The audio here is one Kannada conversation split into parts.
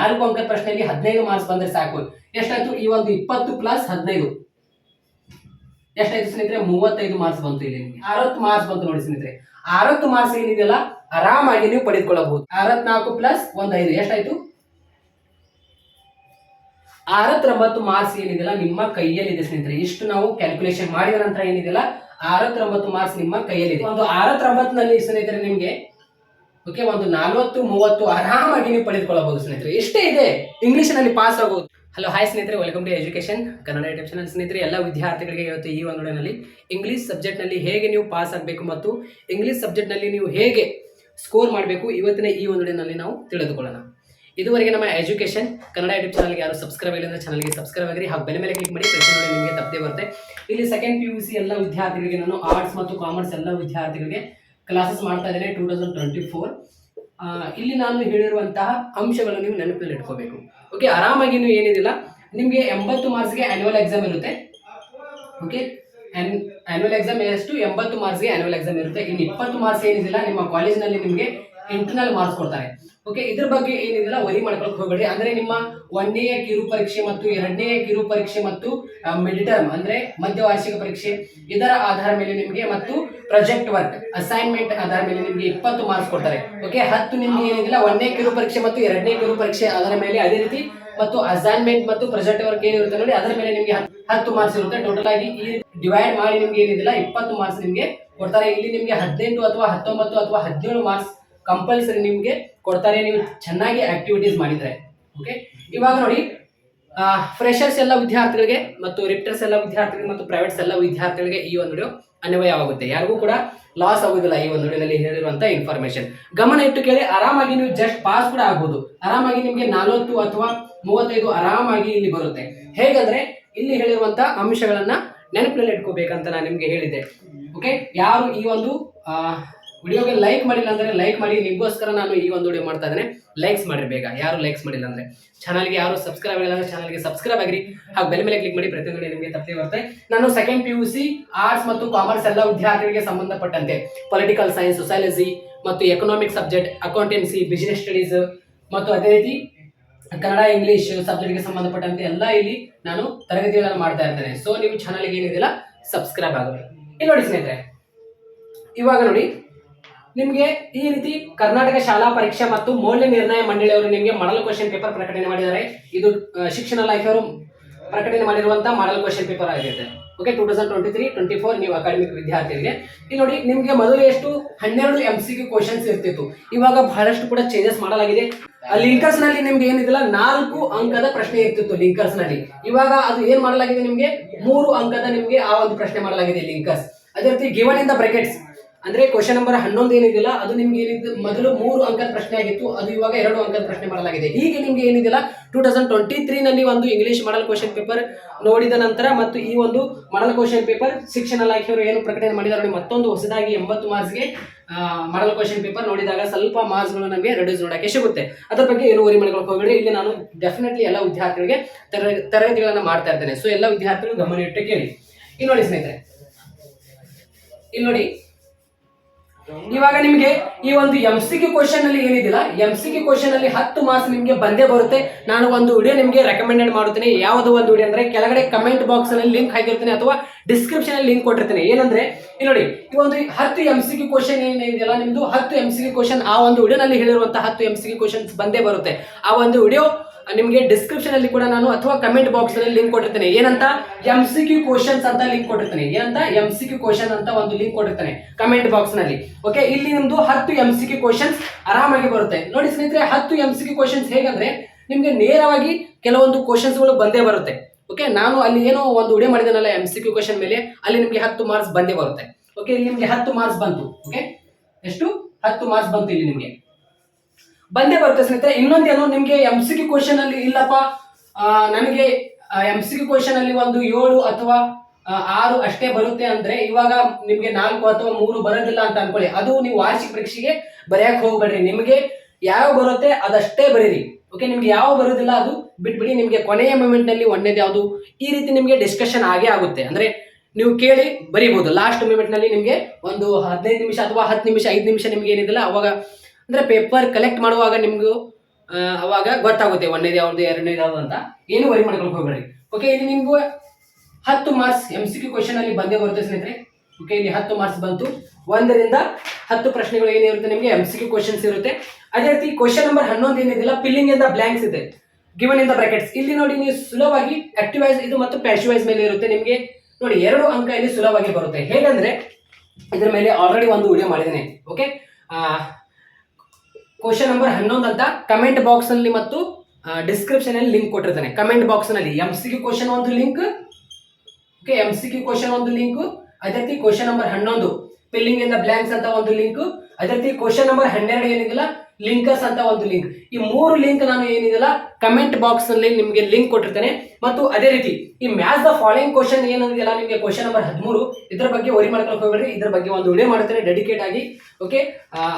ನಾಲ್ಕು ಅಂಕದ ಪ್ರಶ್ನೆಯಲ್ಲಿ ಹದಿನೈದು ಮಾರ್ಕ್ಸ್ ಬಂದ್ರೆ ಸಾಕು. ಎಷ್ಟಾಯ್ತು? ಈ ಒಂದು ಇಪ್ಪತ್ತು ಪ್ಲಸ್ ಹದಿನೈದು. ಎಷ್ಟಾಯ್ತು ಸ್ನೇಹಿತರೆ? ಮೂವತ್ತೈದು ಮಾರ್ಕ್ಸ್ ಬಂತು ಇಲ್ಲಿ ನಿಮಗೆ. ಅರವತ್ತು ಮಾರ್ಕ್ಸ್ ಬಂತು ನೋಡಿ ಸ್ನೇಹಿತರೆ. ಅರವತ್ತು ಮಾರ್ಕ್ಸ್ ಏನಿದೆಯಲ್ಲ? ಆರಾಮಾಗಿ ನೀವು ಪಡೆದುಕೊಳ್ಳಬಹುದು. ಅರವತ್ನಾಲ್ಕು ಪ್ಲಸ್ ಒಂದ್ ಐದು ಎಷ್ಟಾಯ್ತು? ಅರವತ್ತೊಂಬತ್ತು ಮಾರ್ಕ್ಸ್ ಏನಿದೆಯಲ್ಲ? ನಿಮ್ಮ ಕೈಯಲ್ಲಿದೆ ಸ್ನೇಹಿತರೆ. ಇಷ್ಟು ನಾವು ಕ್ಯಾಲ್ಕುಲೇಷನ್ ಮಾಡಿದ ನಂತರ ಏನಿದೆಯಲ್ಲ? ಅರವತ್ತೊಂಬತ್ತು ಮಾರ್ಕ್ಸ್ ನಿಮ್ಮ ಕೈಯಲ್ಲಿದೆ. ಒಂದು ಅರವತ್ತೊಂಬತ್ತನಲ್ಲಿ ಸ್ನೇಹಿತರೆ ನಿಮಗೆ ಓಕೆ, ಒಂದು ನಲ್ವತ್ತು, ಮೂವತ್ತು ಆರಾಮಾಗಿ ನೀವು ಪಡೆದುಕೊಳ್ಳಬಹುದು ಸ್ನೇಹಿತರೆ. ಎಷ್ಟೇ ಇದೆ ಇಂಗ್ಲಿಷ್ನಲ್ಲಿ ಪಾಸ್ ಆಗೋದು. ಹಲೋ ಹಾಯ್ ಸ್ನೇಹಿತರೆ welcome to education Kannada YouTube channel ಸ್ನೇಹಿತರೆ. ಎಲ್ಲ ವಿದ್ಯಾರ್ಥಿಗಳಿಗೆ ಇವತ್ತು ಈ ಒಂದೊಡನಲ್ಲಿ ಇಂಗ್ಲೀಷ್ ಸಬ್ಜೆಕ್ಟ್ನಲ್ಲಿ ಹೇಗೆ ನೀವು ಪಾಸ್ ಆಗಬೇಕು ಮತ್ತು ಇಂಗ್ಲೀಷ್ ಸಬ್ಜೆಕ್ಟ್ನಲ್ಲಿ ನೀವು ಹೇಗೆ ಸ್ಕೋರ್ ಮಾಡಬೇಕು, ಇವತ್ತಿನ ಈ ಒಂದೊಡನಲ್ಲಿ ನಾವು ತಿಳಿದುಕೊಳ್ಳೋಣ. ಇದುವರೆಗೆ ನಮ್ಮ ಎಜುಕೇಶನ್ ಕನ್ನಡ ಯೂಟ್ಯೂಬ್ ಚಾನಲ್ಗೆ ಯಾರು ಸಬ್ಸ್ಕ್ರೈಬ್ ಇಲ್ಲ ಅಂದರೆ ಚಾನಲ್ಗೆ ಸಬ್ಸ್ಕ್ರೈಬ್ ಆಗಿರಿ. ಹಾಗೆ ಬೆಲೆ ಮೇಲೆ ಕ್ಲಿಕ್ ಮಾಡಿ ಪ್ರಶ್ನೆ ನಿಮಗೆ ತಪ್ಪದೆ ಬರುತ್ತೆ. ಇಲ್ಲಿ ಸೆಕೆಂಡ್ ಪಿ ಯು ಸಿ ಎಲ್ಲ ವಿದ್ಯಾರ್ಥಿಗಳಿಗೆ ನಾನು ಆರ್ಟ್ಸ್ ಮತ್ತು ಕಾಮರ್ಸ್ ಎಲ್ಲ ವಿದ್ಯಾರ್ಥಿಗಳಿಗೆ ಕ್ಲಾಸಸ್ ಮಾಡ್ತಾ ಇದ್ದೇನೆ ಟೂ ತೌಸಂಡ್ ಟ್ವೆಂಟಿ ಫೋರ್ ಇಲ್ಲಿ ನಾನು ಹೇಳಿರುವಂತಹ ಅಂಶಗಳನ್ನು ನೀವು ನೆನಪಲ್ಲಿ ಇಟ್ಕೋಬೇಕು. ಓಕೆ ಆರಾಮಾಗಿ ನೀವು ಏನಿದಿಲ್ಲ? ನಿಮಗೆ ಎಂಬತ್ತು ಮಾರ್ಕ್ಸ್ಗೆ ಆನ್ಯುವಲ್ ಎಕ್ಸಾಮ್ ಇರುತ್ತೆ. ಓಕೆ ಆನ್ಯುವಲ್ ಎಕ್ಸಾಮ್ ಎಷ್ಟು? ಎಂಬತ್ತು ಮಾರ್ಕ್ಸ್ಗೆ ಆನ್ಯುವಲ್ ಎಕ್ಸಾಮ್ ಇರುತ್ತೆ. ಇನ್ನು ಇಪ್ಪತ್ತು ಮಾರ್ಕ್ಸ್ ಏನಿದಿಲ್ಲ, ನಿಮ್ಮ ಕಾಲೇಜ್ನಲ್ಲಿ ನಿಮಗೆ ಇಂಟರ್ನಲ್ ಮಾರ್ಕ್ಸ್ ಕೊಡ್ತಾರೆ. ಓಕೆ ಇದ್ರ ಬಗ್ಗೆ ಏನಿದೆಲ್ಲ ವರಿ ಮಾಡ್ಕೊಳಕ್ ಹೋಗಬೇಡಿ. ಅಂದ್ರೆ ನಿಮ್ಮ ಒಂದನೆಯ ಕಿರು ಪರೀಕ್ಷೆ ಮತ್ತು ಎರಡನೆಯ ಕಿರು ಪರೀಕ್ಷೆ ಮತ್ತು ಮಿಡ್ ಅಂದ್ರೆ ಮಧ್ಯ ವಾರ್ಷಿಕ ಪರೀಕ್ಷೆ, ಇದರ ಆಧಾರ ಮೇಲೆ ನಿಮಗೆ ಮತ್ತು ಪ್ರಾಜೆಕ್ಟ್ ವರ್ಕ್ ಅಸೈನ್ಮೆಂಟ್ ಆಧಾರ ಮೇಲೆ ನಿಮಗೆ ಇಪ್ಪತ್ತು ಮಾರ್ಕ್ಸ್ ಕೊಡ್ತಾರೆ. ಓಕೆ ಹತ್ತು ನಿಮ್ಗೆ ಏನಿದೆಲ್ಲ ಒಂದನೇ ಕಿರು ಪರೀಕ್ಷೆ ಮತ್ತು ಎರಡನೇ ಕಿರು ಪರೀಕ್ಷೆ ಅದರ ಮೇಲೆ ಅದೇ ರೀತಿ ಮತ್ತು ಅಸೈನ್ಮೆಂಟ್ ಮತ್ತು ಪ್ರಾಜೆಕ್ಟ್ ವರ್ಕ್ ಏನಿರುತ್ತೆ ನೋಡಿ, ಅದರ ಮೇಲೆ ನಿಮಗೆ ಹತ್- ಹತ್ತು ಮಾರ್ಕ್ಸ್ ಇರುತ್ತೆ. ಟೋಟಲ್ ಆಗಿ ಈ ಡಿವೈಡ್ ಮಾಡಿ ನಿಮ್ಗೆ ಏನಿದೆಲ್ಲ ಇಪ್ಪತ್ತು ಮಾರ್ಕ್ಸ್ ನಿಮಗೆ ಕೊಡ್ತಾರೆ. ಇಲ್ಲಿ ನಿಮಗೆ ಹದಿನೆಂಟು ಅಥವಾ ಹತ್ತೊಂಬತ್ತು ಅಥವಾ ಹದಿನೇಳು ಮಾರ್ಕ್ಸ್ ಕಂಪಲ್ಸರಿ ನಿಮಗೆ ಕೊಡ್ತಾರೆ, ನೀವು ಚೆನ್ನಾಗಿ ಆಕ್ಟಿವಿಟೀಸ್ ಮಾಡಿದ್ರೆ ಓಕೆ ಇವಾಗ ನೋಡಿ ಫ್ರೆಶರ್ಸ್ ಎಲ್ಲ ವಿದ್ಯಾರ್ಥಿಗಳಿಗೆ ಮತ್ತು ರಿಪ್ಟರ್ಸ್ ಎಲ್ಲ ವಿದ್ಯಾರ್ಥಿಗಳಿಗೆ ಮತ್ತು ಪ್ರೈವೇಟ್ಸ್ ಎಲ್ಲ ವಿದ್ಯಾರ್ಥಿಗಳಿಗೆ ಈ ಒಂದು ವಿಡಿಯೋ ಅನ್ವಯವಾಗುತ್ತೆ. ಯಾರಿಗೂ ಕೂಡ ಲಾಸ್ ಆಗುದಿಲ್ಲ ಈ ಒಂದು ವಿಡಿಯೋನಲ್ಲಿ ಹೇಳಿರುವಂತಹ ಇನ್ಫಾರ್ಮೇಶನ್ ಗಮನ ಇಟ್ಟು ಕೇಳಿ, ಆರಾಮಾಗಿ ನೀವು ಜಸ್ಟ್ ಪಾಸ್ ಕೂಡ ಆಗ್ಬೋದು. ಆರಾಮಾಗಿ ನಿಮಗೆ ನಲವತ್ತು ಅಥವಾ ಮೂವತ್ತೈದು ಆರಾಮಾಗಿ ಇಲ್ಲಿ ಬರುತ್ತೆ. ಹೇಗಂದ್ರೆ, ಇಲ್ಲಿ ಹೇಳಿರುವಂತಹ ಅಂಶಗಳನ್ನ ನೆನಪಿನಲ್ಲಿ ಇಟ್ಕೋಬೇಕಂತ ನಾನು ನಿಮ್ಗೆ ಹೇಳಿದ್ದೆ ಓಕೆ ಯಾರು ಈ ಒಂದು ವಿಡಿಯೋಗೆ ಲೈಕ್ ಮಾಡಿಲ್ಲ ಅಂದ್ರೆ ಲೈಕ್ ಮಾಡಿ, ನಿಮಗೋಸ್ಕರ ನಾನು ಈ ಒಂದು ವಿಡಿಯೋ ಮಾಡ್ತಾ ಇದ್ದೇನೆ. ಲೈಕ್ಸ್ ಮಾಡಿರಿ ಬೇಗ. ಯಾರು ಲೈಕ್ಸ್ ಮಾಡಿಲ್ಲ ಅಂದ್ರೆ. ಚಾನಲ್ಗೆ ಯಾರು ಸಬ್ಸ್ಕ್ರೈಬ್ ಆಗಿಲ್ಲ ಅಂದ್ರೆ ಚಾನಲ್ಗೆ ಸಬ್ಸ್ಕ್ರೈಬ್ ಆಗಿರಿ. ಹಾಗೆ ಬೆಲೆ ಮೇಲೆ ಕ್ಲಿಕ್ ಮಾಡಿ, ಪ್ರತಿಯೊಂದು ನಿಮಗೆ ತಪ್ಪೇ ಬರುತ್ತೆ ನಾನು second P U C arts ಮತ್ತು ಕಾಮರ್ಸ್ ಎಲ್ಲ ವಿದ್ಯಾರ್ಥಿಗಳಿಗೆ ಸಂಬಂಧಪಟ್ಟಂತೆ. ಪೊಲಿಟಿಕಲ್ ಸೈನ್ಸ್ ಸೊಸೈಲಜಿ ಮತ್ತು economic subject accountancy business studies ಮತ್ತು ಅದೇ ರೀತಿ ಕನ್ನಡ ಇಂಗ್ಲಿಷ್ ಸಬ್ಜೆಕ್ಟ್ಗೆ ಸಂಬಂಧಪಟ್ಟಂತೆ ಎಲ್ಲ ಇಲ್ಲಿ ನಾನು ತರಗತಿಗಳನ್ನು ಮಾಡ್ತಾ ಇರ್ತೇನೆ. ಸೊ ನೀವು ಚಾನಲ್ಗೆ ಏನಿದೆಯಲ್ಲ ಸಬ್ಸ್ಕ್ರೈಬ್ ಆಗಬೇಕು ಇಲ್ಲಿ ನೋಡಿ ಸ್ನೇಹಿತರೆ, ಇವಾಗ ನೋಡಿ. ನಿಮಗೆ ಈ ರೀತಿ ಕರ್ನಾಟಕ ಶಾಲಾ ಪರೀಕ್ಷೆ ಮತ್ತು ಮೌಲ್ಯ ನಿರ್ಣಯ ಮಂಡಳಿಯವರು ನಿಮಗೆ ಮಾಡಲ್ ಕ್ವಶನ್ ಪೇಪರ್ ಪ್ರಕಟಣೆ ಮಾಡಿದ್ದಾರೆ. ಇದು ಶಿಕ್ಷಣ ಶಿಕ್ಷಣ ಇಲಾಖೆಯವರು ಪ್ರಕಟಣೆ ಮಾಡಿರುವಂತಹ ಮಾಡಲ್ ಕ್ವಶನ್ ಪೇಪರ್ ಆಗಿದೆ okay two thousand twenty three twenty four ನೀವು ಅಕಾಡೆಮಿಕ್ ವಿದ್ಯಾರ್ಥಿಗಳಿಗೆ ಇಲ್ಲಿ ನೋಡಿ, ನಿಮಗೆ ಮೊದಲು ಎಷ್ಟು? ಹನ್ನೆರಡು ಎಂ ಸಿ ಕ್ಯೂ ಕ್ವಶನ್ಸ್ ಇರ್ತಿತ್ತು. ಇವಾಗ ಬಹಳಷ್ಟು ಕೂಡ ಚೇಂಜಸ್ ಮಾಡಲಾಗಿದೆ. ಲಿಂಕರ್ಸ್ನಲ್ಲಿ ನಿಮ್ಗೆ ಏನಿದಿಲ್ಲ? ನಾಲ್ಕು ಅಂಕದ ಪ್ರಶ್ನೆ ಇರ್ತಿತ್ತು ಲಿಂಕರ್ಸ್ನಲ್ಲಿ. ಇವಾಗ ಅದು ಏನ್ ಮಾಡಲಾಗಿದೆ ನಿಮ್ಗೆ? ಮೂರು ಅಂಕದ ನಿಮ್ಗೆ ಆ ಒಂದು ಪ್ರಶ್ನೆ ಮಾಡಲಾಗಿದೆ ಲಿಂಕರ್ಸ್ ಅದೇ ರೀತಿ ಗಿವನ್ ಇನ್ ದ ಬ್ರೆಕೆಟ್ಸ್ ಅಂದ್ರೆ ಕ್ವಶನ್ ನಂಬರ್ ಹನ್ನೊಂದು ಏನಿದೆಯಲ್ಲ, ಅದು ನಿಮ್ಗೆ ಏನಿದೆ, ಮೊದಲು ಮೂರು ಅಂಕದ ಪ್ರಶ್ನೆ ಆಗಿತ್ತು, ಅದು ಇವಾಗ ಎರಡು ಅಂಕದ ಪ್ರಶ್ನೆ ಮಾಡಲಾಗಿದೆ. ಹೀಗೆ ನಿಮ್ಗೆ ಏನಿದೆಯಲ್ಲ ಟೂ ತೌಸಂಡ್ ಟ್ವೆಂಟಿ ತ್ರೀನಲ್ಲಿ ಒಂದು ಇಂಗ್ಲಿಷ್ ಮಾಡಲ್ ಕ್ವಶನ್ ಪೇಪರ್ ನೋಡಿದ ನಂತರ ಮತ್ತು ಈ ಒಂದು ಮಾಡಲ್ ಕ್ವಶನ್ ಪೇಪರ್ ಶಿಕ್ಷಣ ಇಲಾಖೆಯವರು ಏನು ಪ್ರಕಟಣೆ ಮಾಡಿದ್ದಾರೆ ಮತ್ತೊಂದು ಹೊಸದಾಗಿ ಎಂಬತ್ತು ಮಾರ್ಕ್ಸ್ಗೆ ಮಾಡಲ್ ಕ್ವಶನ್ ಪೇಪರ್ ನೋಡಿದಾಗ ಸ್ವಲ್ಪ ಮಾರ್ಕ್ಸ್ಗಳು ನಮಗೆ ರೆಡ್ಯೂಸ್ ನೋಡಕ್ಕೆ ಸಿಗುತ್ತೆ. ಅದರ ಬಗ್ಗೆ ಏನು ವರಿ ಮಾಡ್ಕೊಳಕ್ ಹೋಗಬೇಡಿ. ಇಲ್ಲಿ ನಾನು ಡೆಫಿನೆಟ್ಲಿ ಎಲ್ಲ ವಿದ್ಯಾರ್ಥಿಗಳಿಗೆ ತರ ತರಗತಿಗಳನ್ನು ಮಾಡ್ತಾ ಇರ್ತೇನೆ. ಸೊ ಎಲ್ಲ ವಿದ್ಯಾರ್ಥಿಗಳು ಗಮನ ಇಟ್ಟು ಕೇಳಿ. ಇಲ್ಲಿ ನೋಡಿ ಸ್ನೇಹಿತರೆ. ಇಲ್ಲಿ ನೋಡಿ. ಇವಾಗ ನಿಮಗೆ ಈ ಒಂದು ಎಂ ಸಿ ಕ್ಯೂ ಕ್ವಶನ್ ಅಲ್ಲಿ ಏನಿದಿಲ್ಲ ಎಂ ಸಿ ಕ್ಯೂ ಕ್ವಶನ್ ಅಲ್ಲಿ ಹತ್ತು ಮಾರ್ಕ್ಸ್ ನಿಮಗೆ ಬಂದೇ ಬರುತ್ತೆ. ನಾನು ಒಂದು ವಿಡಿಯೋ ನಿಮಗೆ ರೆಕಮೆಂಡೆಡ್ ಮಾಡುತ್ತೇನೆ ಯಾವುದು ಒಂದು ವಿಡಿಯೋ ಅಂದ್ರೆ ಕೆಳಗಡೆ ಕಮೆಂಟ್ ಬಾಕ್ಸ್ ಅಲ್ಲಿ ಲಿಂಕ್ ಹಾಕಿರ್ತೀನಿ ಅಥವಾ ಡಿಸ್ಕ್ರಿಪ್ಷನ್ ಅಲ್ಲಿ ಲಿಂಕ್ ಕೊಟ್ಟಿರ್ತೀನಿ. ಏನಂದ್ರೆ ನೋಡಿ, ಈ ಒಂದು ಹತ್ತು ಎಂ ಸಿ ಕ್ಯೂ ಕ್ವಶನ್ ಏನಿದೆಯಲ್ಲ ನಿಮ್ದು? ಹತ್ತು ಎಂ ಸಿ ಕ್ಯೂ ಕ್ವಶನ್ ಆ ಒಂದು ವಿಡಿಯೋನಲ್ಲಿ ಹೇಳಿರುವಂತಹ ಹತ್ತು ಎಂ ಸಿ ಕ್ಯೂ ಕ್ವಶನ್ಸ್ ಬಂದೇ ಬರುತ್ತೆ. ಆ ಒಂದು ವಿಡಿಯೋ ನಿಮಗೆ ಡಿಸ್ಕ್ರಿಪ್ಷನ್ ಅಲ್ಲಿ ಕೂಡ ನಾನು ಅಥವಾ ಕಮೆಂಟ್ ಬಾಕ್ಸ್ ಅಲ್ಲಿ ಲಿಂಕ್ ಕೊಟ್ಟಿರ್ತೇನೆ. ಏನಂತ? ಎಂ ಸಿ ಕ್ಯೂ ಕ್ವಶನ್ಸ್ ಅಂತ ಲಿಂಕ್ ಕೊಟ್ಟಿರ್ತೇನೆ. ಏನಂತ? ಎಂ ಸಿ ಕ್ಯೂ ಕ್ವಶನ್ ಅಂತ ಒಂದು ಲಿಂಕ್ ಕೊಟ್ಟಿರ್ತೇನೆ ಕಮೆಂಟ್ ಬಾಕ್ಸ್ನಲ್ಲಿ. ಓಕೆ ಇಲ್ಲಿ ನಿಮ್ದು ಹತ್ತು ಎಂ ಸಿ ಕ್ಯೂ ಕ್ವಶನ್ಸ್ ಆರಾಮಾಗಿ ಬರುತ್ತೆ. ನೋಡಿ ಸ್ನೇಹಿತರೆ, ಹತ್ತು ಎಂ ಸಿ ಕ್ಯೂ ಕ್ವಶನ್ಸ್ ಹೇಗಂದ್ರೆ ನಿಮ್ಗೆ ನೇರವಾಗಿ ಕೆಲವೊಂದು ಕ್ವಶನ್ಸ್ಗಳು ಬಂದೇ ಬರುತ್ತೆ. ಓಕೆ ನಾನು ಅಲ್ಲಿ ಏನೋ ಒಂದು ವಿಡಿಯೋ ಮಾಡಿದನಲ್ಲ ಎಂ ಸಿ ಕ್ಯೂ ಕ್ವಶನ್ ಮೇಲೆ, ಅಲ್ಲಿ ನಿಮ್ಗೆ ಹತ್ತು ಮಾರ್ಕ್ಸ್ ಬಂದೇ ಬರುತ್ತೆ. ಓಕೆ ಇಲ್ಲಿ ನಿಮ್ಗೆ ಹತ್ತು ಮಾರ್ಕ್ಸ್ ಬಂತು. ಓಕೆ ಎಷ್ಟು? ಹತ್ತು ಮಾರ್ಕ್ಸ್ ಬಂತು ಇಲ್ಲಿ ನಿಮ್ಗೆ. ಬಂದೇ ಬರುತ್ತೆ ಸ್ನೇಹಿತರೆ. ಇನ್ನೊಂದೇನು ನಿಮ್ಗೆ ಎಂ ಸಿ ಕ್ಯೂ ಕ್ವಶನ್ ಅಲ್ಲಿ ಇಲ್ಲಪ್ಪ. ನನಗೆ ಎಂ ಸಿ ಕ್ಯೂ ಕ್ವಶನ್ ಅಲ್ಲಿ ಒಂದು ಏಳು ಅಥವಾ ಆರು ಅಷ್ಟೇ ಬರುತ್ತೆ ಅಂದ್ರೆ ಇವಾಗ ನಿಮ್ಗೆ ನಾಲ್ಕು ಅಥವಾ ಮೂರು ಬರೋದಿಲ್ಲ ಅಂತ ಅನ್ಕೊಳ್ಳಿ. ಅದು ನೀವು ವಾರ್ಷಿಕ ಪರೀಕ್ಷೆಗೆ ಬರೆಯಕ್ ಹೋಗ್ಬೇಡ್ರಿ. ನಿಮ್ಗೆ ಯಾವ ಬರುತ್ತೆ ಅದಷ್ಟೇ ಬರೀರಿ. ಓಕೆ ನಿಮ್ಗೆ ಯಾವ ಬರೋದಿಲ್ಲ ಅದು ಬಿಟ್ಬಿಡಿ. ನಿಮ್ಗೆ ಕೊನೆಯ ಮೂಮೆಂಟ್ ಅಲ್ಲಿ ಒಂದೇದು ಯಾವುದು? ಈ ರೀತಿ ನಿಮ್ಗೆ ಡಿಸ್ಕಷನ್ ಆಗೇ ಆಗುತ್ತೆ. ಅಂದ್ರೆ ನೀವು ಕೇಳಿ ಬರೀಬಹುದು. ಲಾಸ್ಟ್ ಮೂಮೆಂಟ್ನಲ್ಲಿ ನಿಮ್ಗೆ ಒಂದು ಹದಿನೈದು ನಿಮಿಷ ಅಥವಾ ಹತ್ತು ನಿಮಿಷ, ಐದು ನಿಮಿಷ ನಿಮ್ಗೆ ಏನಿದಿಲ್ಲ ಅವಾಗ ಅಂದ್ರೆ ಪೇಪರ್ ಕಲೆಕ್ಟ್ ಮಾಡುವಾಗ ನಿಮ್ಗೂ ಅವಾಗ ಗೊತ್ತಾಗುತ್ತೆ ಒಂದನೇದು ಯಾವ್ದು ಎರಡನೇದು ಯಾವ್ದು ಅಂತ. ಏನು ವರಿ ಮಾಡ್ಕೊಂಡು ಹೋಗ್ಬೇಡಿ ಓಕೆ ಇಲ್ಲಿ ನಿಮ್ಗೂ ಹತ್ತು marks M C Q question ಅಲ್ಲಿ ಬಂದೇ ಬರುತ್ತೆ ಸ್ನೇಹಿತರೆ. ಓಕೆ ಇಲ್ಲಿ ಹತ್ತು ಮಾರ್ಕ್ಸ್ ಬಂತು. ಒಂದರಿಂದ ಹತ್ತು ಪ್ರಶ್ನೆಗಳು ಏನಿರುತ್ತೆ ನಿಮಗೆ ಎಂ ಸಿ ಕ್ಯೂ ಕ್ವಶನ್ಸ್ ಇರುತ್ತೆ. ಅದೇ ರೀತಿ ಕ್ವಶನ್ ನಂಬರ್ ಹನ್ನೊಂದು ಏನಿದಿಲ್ಲ ಫಿಲ್ಲಿಂಗ್ ಇಂದ ಬ್ಲಾಂಕ್ಸ್ ಇದೆ. ಗಿವನ್ ಇನ್ ದ ಬ್ರಾಕೆಟ್ಸ್ ಇಲ್ಲಿ ನೋಡಿ ನೀವು ಸುಲಭವಾಗಿ ಆಕ್ಟಿವೈಸ್ ಇದು ಮತ್ತು ಪ್ಯಾಶಿವೈಸ್ ಮೇಲೆ ಇರುತ್ತೆ ನಿಮಗೆ. ನೋಡಿ, ಎರಡು ಅಂಕ ಇಲ್ಲಿ ಸುಲಭವಾಗಿ ಬರುತ್ತೆ. ಹೇಗಂದ್ರೆ, ಇದ್ರ ಮೇಲೆ ಆಲ್ರೆಡಿ ಒಂದು ವಿಡಿಯೋ ಮಾಡಿದ್ದೇನೆ. ಓಕೆ ಕ್ವಶನ್ ನಂಬರ್ ಹನ್ನೊಂದು ಅಂತ ಕಮೆಂಟ್ ಬಾಕ್ಸ್ನಲ್ಲಿ ಮತ್ತು ಡಿಸ್ಕ್ರಿಪ್ಷನ್ ಅಲ್ಲಿ ಲಿಂಕ್ ಕೊಟ್ಟಿರ್ತಾನೆ. ಕಮೆಂಟ್ ಬಾಕ್ಸ್ನಲ್ಲಿ ಎಂ ಸಿ ಕ್ವಶನ್ ಒಂದು link okay M C question ಒಂದು ಲಿಂಕ್ ಅದೇ ರೀತಿ ಕ್ವಶನ್ ನಂಬರ್ ಹನ್ನೊಂದು ಫಿಲ್ಲಿಂಗ್ ಇನ್ ಬ್ಲಾಂಕ್ಸ್ ಅಂತ ಒಂದು ಲಿಂಕ್ ಅದೇ ರೀತಿ ಕ್ವಶನ್ ನಂಬರ್ ಹನ್ನೆರಡು ಏನಿದಿಲ್ಲ ಲಿಂಕರ್ಸ್ ಅಂತ ಒಂದು ಲಿಂಕ್ ಈ ಮೂರು ಲಿಂಕ್ ನಾನು ಏನಿದಿಲ್ಲ ಕಮೆಂಟ್ ಬಾಕ್ಸ್ನಲ್ಲಿ ನಿಮಗೆ ಲಿಂಕ್ ಕೊಟ್ಟಿರ್ತೇನೆ. ಮತ್ತು ಅದೇ ರೀತಿ ಈ ಮ್ಯಾಚ್ ದ ಫಾಲೋಯಿಂಗ್ ಕ್ವಶನ್ ಏನಂದಿಲ್ಲ ನಿಮಗೆ ಕ್ವಶನ್ ನಂಬರ್ ಹದಿಮೂರು. ಇದರ ಬಗ್ಗೆ ವರಿ ಮಾಡ್ಕೊಳಕ್ ಹೋಗ್ಬೇಡ್ರಿ. ಇದ್ರ ಬಗ್ಗೆ ಒಂದು ವಿಡಿಯೋ ಮಾಡ್ತೇನೆ ಡೆಡಿಕೇಟ್ ಆಗಿ. ಓಕೆ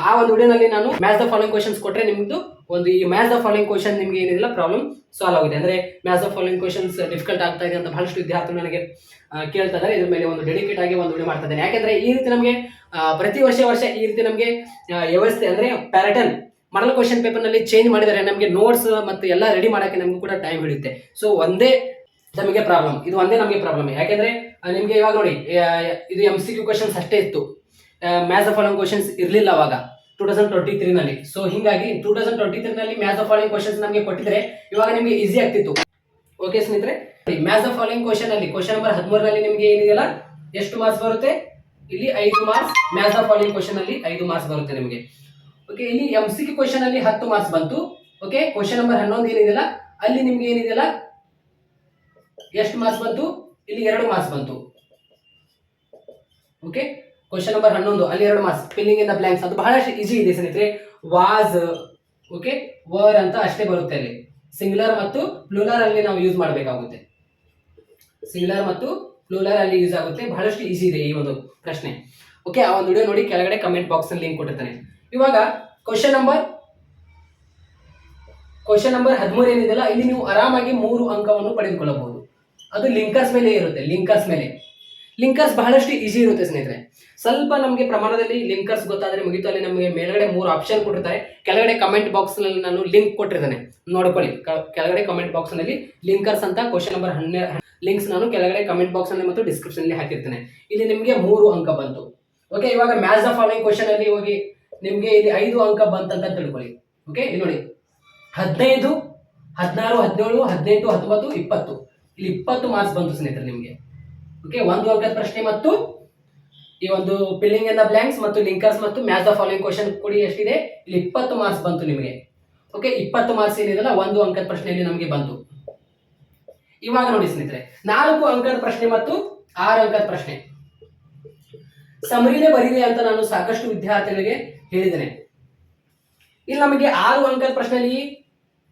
ಆ ಒಂದು ವಿಡಿಯೋನಲ್ಲಿ ನಾನು ಮ್ಯಾಚ್ ದ ಫಾಲೋಯಿಂಗ್ ಕ್ವಶನ್ಸ್ ಕೊಟ್ಟರೆ ನಿಮ್ದು ಒಂದು ಈ ಮ್ಯಾಚ್ ದ ಫಾಲೋಯಿಂಗ್ ಕ್ವಶನ್ ನಿಮಗೆ ಏನಿಲ್ಲ ಪ್ರಾಬ್ಲಮ್ ಸಾಲ್ವ್ ಆಗಿದೆ ಅಂದ್ರೆ match the following questions difficult ಆಗ್ತಾ ಇದೆ ಅಂತ ಬಹಳಷ್ಟು ವಿದ್ಯಾರ್ಥಿಗಳು ನನಗೆ ಕೇಳ್ತಾ ಇದ್ದಾರೆ. ಇದ್ರ ಮೇಲೆ ಒಂದು ಡೆಡಿಕೇಟ್ ಆಗಿ ಒಂದು ವಿಡಿಯೋ ಮಾಡ್ತಾ ಇದ್ದೇನೆ. ಯಾಕಂದ್ರೆ ಈ ರೀತಿ ನಮಗೆ ಪ್ರತಿ ವರ್ಷ ವರ್ಷ ಈ ರೀತಿ ನಮಗೆ ವ್ಯವಸ್ಥೆ ಅಂದ್ರೆ ಪ್ಯಾರಟನ್ ಮಾಡಲ್ ಕ್ವಶನ್ ಪೇಪರ್ನಲ್ಲಿ ಚೇಂಜ್ ಮಾಡಿದರೆ ನಮಗೆ ನೋಟ್ಸ್ ಮತ್ತು ಎಲ್ಲ ರೆಡಿ ಮಾಡೋಕ್ಕೆ ನಮಗೂ ಕೂಡ ಟೈಮ್ ಹಿಡಿಯುತ್ತೆ. ಸೊ ಒಂದೇ ನಮಗೆ ಪ್ರಾಬ್ಲಮ್ ಇದು ಒಂದೇ ನಮಗೆ ಪ್ರಾಬ್ಲಮ್ ಯಾಕೆಂದ್ರೆ ನಿಮಗೆ ಇವಾಗ ನೋಡಿ ಇದು ಎಂ ಸಿ ಕ್ಯೂ ಕ್ವಶನ್ಸ್ ಅಷ್ಟೇ ಇತ್ತು. ಮ್ಯಾಥ್ ಆಫ್ ಫಾಲೋಯಿಂಗ್ ಕ್ವಶನ್ಸ್ ಇರಲಿಲ್ಲ ಅವಾಗ ಟೂ ತೌಸಂಡ್ ಟ್ವೆಂಟಿ ತ್ರೀನಲ್ಲಿ ಸೊ ಹಿಂಗಾಗಿ ಟೂ ತೌಸಂಡ್ ಟ್ವೆಂಟಿ ತ್ರೀ ನಲ್ಲಿ ಮ್ಯಾಥ್ಸ್ ಆಫ್ ಫಾಲೋಯಿಂಗ್ ಕ್ವಶನ್ಸ್ ನಮಗೆ ಕೊಟ್ಟಿದ್ರೆ, ಇವಾಗ ನಿಮಗೆ ಈಸಿ ಆಗ್ತಿತ್ತು. ಓಕೆ ಸ್ನೇಹಿತರೆ? ಮ್ಯಾಥ್ ಆಫ್ ಫಾಲೋಯಿಂಗ್ ಕ್ವಶನ್ ಅಲ್ಲಿ ಕ್ವಶನ್ ನಂಬರ್ ಹದಿಮೂರರಲ್ಲಿ ನಿಮಗೆ ಏನಿದೆಯಲ್ಲ? ಎಷ್ಟು ಮಾರ್ಕ್ಸ್ ಬರುತ್ತೆ? ಇಲ್ಲಿ ಐದು marks math of following question ಅಲ್ಲಿ ಐದು ಮಾರ್ಕ್ಸ್ ಬರುತ್ತೆ ನಿಮಗೆ. ಓಕೆ ಇಲ್ಲಿ ಎಂ ಸಿ ಕ್ವಶನ್ ಅಲ್ಲಿ ಹತ್ತು ಮಾರ್ಕ್ಸ್ ಬಂತು. ಓಕೆ ಕ್ವಶನ್ ನಂಬರ್ ಹನ್ನೊಂದು ಏನಿದೆಯಲ್ಲ? ಅಲ್ಲಿ ನಿಮ್ಗೆ ಏನಿದೆಯಲ್ಲ? ಎಷ್ಟು ಮಾರ್ಕ್ಸ್ ಬಂತು? ಇಲ್ಲಿ ಎರಡು ಮಾರ್ಕ್ಸ್ ಬಂತು. ಓಕೆ ಕ್ವಶನ್ ನಂಬರ್ ಹನ್ನೊಂದು. ಅಲ್ಲಿ ಎರಡು marks. Filling in the blanks ಅದು ಬಹಳಷ್ಟು ಈಸಿ ಇದೆ ಸ್ನೇಹಿತರೆ. ವಾಸ್ ಓಕೆ ವರ್ ಅಂತ ಅಷ್ಟೇ ಬರುತ್ತೆ ಅಲ್ಲಿ. ಸಿಂಗ್ಯುಲರ್ ಮತ್ತು ಪ್ಲೂಲರ್ ಅಲ್ಲಿ ನಾವು ಯೂಸ್ ಮಾಡಬೇಕಾಗುತ್ತೆ. ಸಿಂಗ್ಯುಲರ್ ಮತ್ತು ಪ್ಲೂಲರ್ ಅಲ್ಲಿ ಯೂಸ್ ಆಗುತ್ತೆ. ಬಹಳಷ್ಟು ಈಸಿ ಇದೆ ಈ ಒಂದು ಪ್ರಶ್ನೆ. ಓಕೆ ಆ ಒಂದು ವಿಡಿಯೋ ನೋಡಿ ಕೆಳಗಡೆ ಕಮೆಂಟ್ ಬಾಕ್ಸ್ ಅಲ್ಲಿ ಲಿಂಕ್ ಕೊಟ್ಟಿರ್ತಾನೆ. ಇವಾಗ ಕ್ವಶನ್ ನಂಬರ್ ಕ್ವಶನ್ ನಂಬರ್ ಹದಿಮೂರು ಏನಿದೆಯಲ್ಲ, ಇಲ್ಲಿ ನೀವು ಆರಾಮಾಗಿ ಮೂರು ಅಂಕವನ್ನು ಪಡೆದುಕೊಳ್ಳಬಹುದು. ಅದು ಲಿಂಕರ್ಸ್ ಮೇಲೆ ಇರುತ್ತೆ, ಲಿಂಕರ್ಸ್ ಮೇಲೆ. ಲಿಂಕರ್ಸ್ ಬಹಳಷ್ಟು ಈಸಿ ಇರುತ್ತೆ ಸ್ನೇಹಿತರೆ. ಸ್ವಲ್ಪ ನಮಗೆ ಪ್ರಮಾಣದಲ್ಲಿ ಲಿಂಕರ್ಸ್ ಗೊತ್ತಾದ್ರೆ ಮುಗಿತು, ಅಲ್ಲಿ ನಮಗೆ ಮೇಲ್ಗಡೆ ಮೂರು ಆಪ್ಷನ್ ಕೊಟ್ಟಿರ್ತಾರೆ. ಕೆಳಗಡೆ ಕಮೆಂಟ್ ಬಾಕ್ಸ್ನಲ್ಲಿ ನಾನು ಲಿಂಕ್ ಕೊಟ್ಟಿರ್ತೇನೆ. ನೋಡ್ಕೊಳ್ಳಿ. ಕೆಳಗಡೆ ಕಮೆಂಟ್ ಬಾಕ್ಸ್ನಲ್ಲಿ ಲಿಂಕರ್ಸ್ ಅಂತ ಕ್ವಶನ್ ನಂಬರ್ ಹನ್ನೆರಡು ಲಿಂಕ್ಸ್ ನಾನು ಕೆಳಗಡೆ ಕಮೆಂಟ್ ಬಾಕ್ಸ್ನಲ್ಲಿ ಮತ್ತು ಡಿಸ್ಕ್ರಿಪ್ಷನ್ ಅಲ್ಲಿ ಹಾಕಿರ್ತೇನೆ. ಇಲ್ಲಿ ನಿಮಗೆ ಮೂರು ಅಂಕ ಬಂತು. ಓಕೆ ಇವಾಗ ಮ್ಯಾಚ್ ದ ಫಾಲೋಯಿಂಗ್ ಕ್ವಶನ್ ಅಲ್ಲಿ ಹೋಗಿ ನಿಮಗೆ ಇಲ್ಲಿ ಐದು ಅಂಕ ಬಂತಂತ ತಿಳ್ಕೊಳ್ಳಿ. ಓಕೆ ಇಲ್ಲಿ ನೋಡಿ. ಹದಿನೈದು, ಹದಿನಾರು, ಹದಿನೇಳು, ಹದಿನೆಂಟು, ಹತ್ತೊಂಬತ್ತು, ಇಪ್ಪತ್ತು. ಇಲ್ಲಿ ಇಪ್ಪತ್ತು ಮಾರ್ಕ್ಸ್ ಬಂತು ಸ್ನೇಹಿತರೆ ನಿಮಗೆ. ಓಕೆ ಒಂದು ಅಂಕದ ಪ್ರಶ್ನೆ ಮತ್ತು ಈ ಒಂದು ಪಿಲ್ಲಿಂಗ್ ಇನ್ ದ ಬ್ಲಾಂಕ್ಸ್ ಮತ್ತು ಲಿಂಕರ್ಸ್ ಮತ್ತು ಮ್ಯಾಥ್ ದ ಫಾಲೋಯಿಂಗ್ ಕ್ವಶನ್ ಕೊಡಿ ಎಷ್ಟಿದೆ? ಇಲ್ಲಿ ಇಪ್ಪತ್ತು ಮಾರ್ಕ್ಸ್ ಬಂತು ನಿಮಗೆ. ಓಕೆ ಇಪ್ಪತ್ತು ಮಾರ್ಕ್ಸ್ ಏನಿದೆಲ್ಲ ಒಂದು ಅಂಕದ ಪ್ರಶ್ನೆಯಲ್ಲಿ ನಮಗೆ ಬಂತು. ಇವಾಗ ನೋಡಿ ಸ್ನೇಹಿತರೆ, ನಾಲ್ಕು ಅಂಕದ ಪ್ರಶ್ನೆ ಮತ್ತು ಆರು ಅಂಕದ ಪ್ರಶ್ನೆ. ಸಮರಿನೇ ಬರೀರಿ ಅಂತ ನಾನು ಸಾಕಷ್ಟು ವಿದ್ಯಾರ್ಥಿಗಳಿಗೆ ಹೇಳಿದ್ದೇನೆ. ಇಲ್ಲಿ ನಮಗೆ ಆರು ಅಂಕದ ಪ್ರಶ್ನೆಯಲ್ಲಿ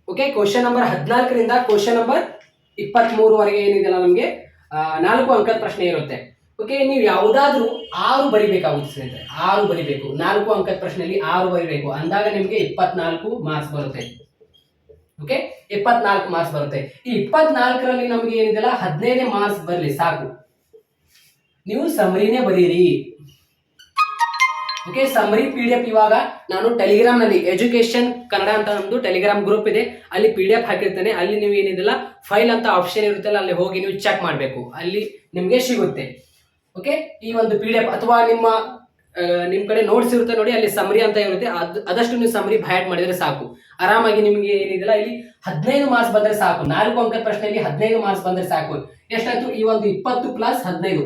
ಓಕೆ ಕ್ವಶನ್ ನಂಬರ್ ಹದಿನಾಲ್ಕರಿಂದ ಕ್ವಶನ್ ನಂಬರ್ ಇಪ್ಪತ್ತ್ ಮೂರುವರೆಗೆ ಏನಿದೆಯಲ್ಲ ನಮಗೆ? ನಾಲ್ಕು ಅಂಕದ ಪ್ರಶ್ನೆ ಇರುತ್ತೆ. ಓಕೆ ನೀವು ಯಾವುದಾದ್ರೂ ಆರು ಬರಿಬೇಕಾಗುತ್ತೆ ಸ್ನೇಹಿತರೆ. ಆರು ಬರಿಬೇಕು. ನಾಲ್ಕು ಅಂಕದ ಪ್ರಶ್ನೆಯಲ್ಲಿ ಆರು ಬರಿಬೇಕು. ಅಂದಾಗ ನಿಮಗೆ ಇಪ್ಪತ್ನಾಲ್ಕು ಮಾರ್ಕ್ಸ್ ಬರುತ್ತೆ. ಓಕೆ ಇಪ್ಪತ್ನಾಲ್ಕು ಮಾರ್ಕ್ಸ್ ಬರುತ್ತೆ. ಈ ಇಪ್ಪತ್ನಾಲ್ಕರಲ್ಲಿ ನಮಗೆ ಏನಿದೆಯಲ್ಲ? ಹದಿನೈದೇ ಮಾರ್ಕ್ಸ್ ಬರಲಿ, ಸಾಕು. ನೀವು ಸಮರಿನೇ ಬರೀರಿ. Okay summary P D F ಇವಾಗ ನಾನು ಟೆಲಿಗ್ರಾಮ್ನಲ್ಲಿ ಎಜುಕೇಶನ್ ಕನ್ನಡ ಅಂತ ನಮ್ದು ಟೆಲಿಗ್ರಾಮ್ ಗ್ರೂಪ್ ಇದೆ. ಅಲ್ಲಿ ಪಿ ಡಿ ಎಫ್ ಹಾಕಿರ್ತೇನೆ. ಅಲ್ಲಿ ನೀವು ಏನಿದೆಲ್ಲ ಫೈಲ್ ಅಂತ ಆಪ್ಷನ್ ಇರುತ್ತಲ್ಲ, ಅಲ್ಲಿ ಹೋಗಿ ನೀವು ಚೆಕ್ ಮಾಡಬೇಕು. ಅಲ್ಲಿ ನಿಮಗೆ ಸಿಗುತ್ತೆ. ಓಕೆ ಈ ಒಂದು ಪಿ ಡಿ ಎಫ್ ಅಥವಾ ನಿಮ್ಮ ನಿಮ್ಮ ನಿಮ್ ಕಡೆ ನೋಟ್ಸ್ ಇರುತ್ತೆ ನೋಡಿ, ಅಲ್ಲಿ ಸಮರಿ ಅಂತ ಇರುತ್ತೆ. ಅದು, ಅದಷ್ಟು ನೀವು ಸಮರಿ ಭಯಾಟ್ ಮಾಡಿದ್ರೆ ಸಾಕು. ಆರಾಮಾಗಿ ನಿಮಗೆ ಏನಿದೆಲ್ಲ ಇಲ್ಲಿ ಹದಿನೈದು ಮಾರ್ಕ್ಸ್ ಬಂದ್ರೆ ಸಾಕು. ನಾಲ್ಕು ಅಂಕದ ಪ್ರಶ್ನೆಯಲ್ಲಿ ಹದಿನೈದು ಮಾರ್ಕ್ಸ್ ಬಂದ್ರೆ ಸಾಕು. ಎಷ್ಟಾಯ್ತು? ಈ ಒಂದು ಇಪ್ಪತ್ತು ಪ್ಲಸ್ ಹದಿನೈದು.